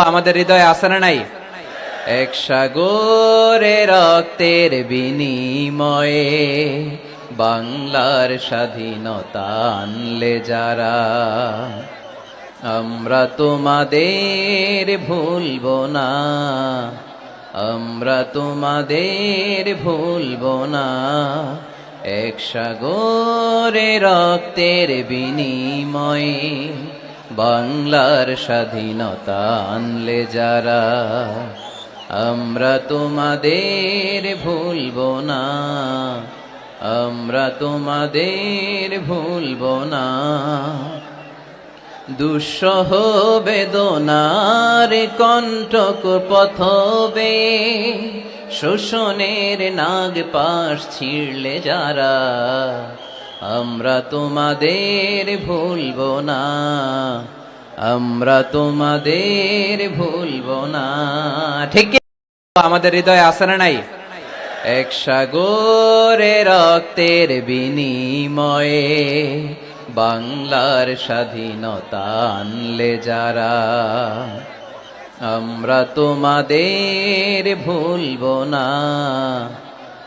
আমাদের হৃদয়ে আসে না নাই? এক সাগরে রক্তের বিনিময়ে বাংলার স্বাধীনতা আনলে যারা, আমরা তোমাদের ভুলব না, আমরা তোমাদের ভুলব না। এক সাগরে রক্তের বিনিময়ে বাংলার স্বাধীনতা আনলে যারা, আমরা তোমাদের ভুলব না, আমরা তোমাদের ভুলব না। দুঃসহ বেদনার কণ্ঠক পথবে, শোষণের নাগ পাশ ছিঁড়লে যারা আমরা তোমাদের ভুলব না। আমরা তোমাদের ভুলব না। ঠিক আমাদের হৃদয়ে আসে না নাই? এক সাগরে রক্তের বিনিময়ে বাংলার স্বাধীনতা আনলে যারা, আমরা তোমাদের ভুলব না।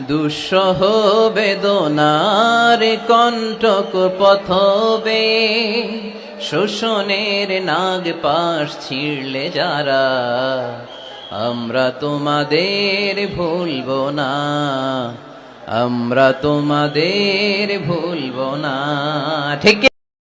দুঃসহ বেদনার কণ্ঠক পথবে। শোষণের নাগ পাশ ছিঁড়লে যারা, আমরা তোমাদের ভুলব না। আমরা তোমাদের ভুলব না। ঠিক?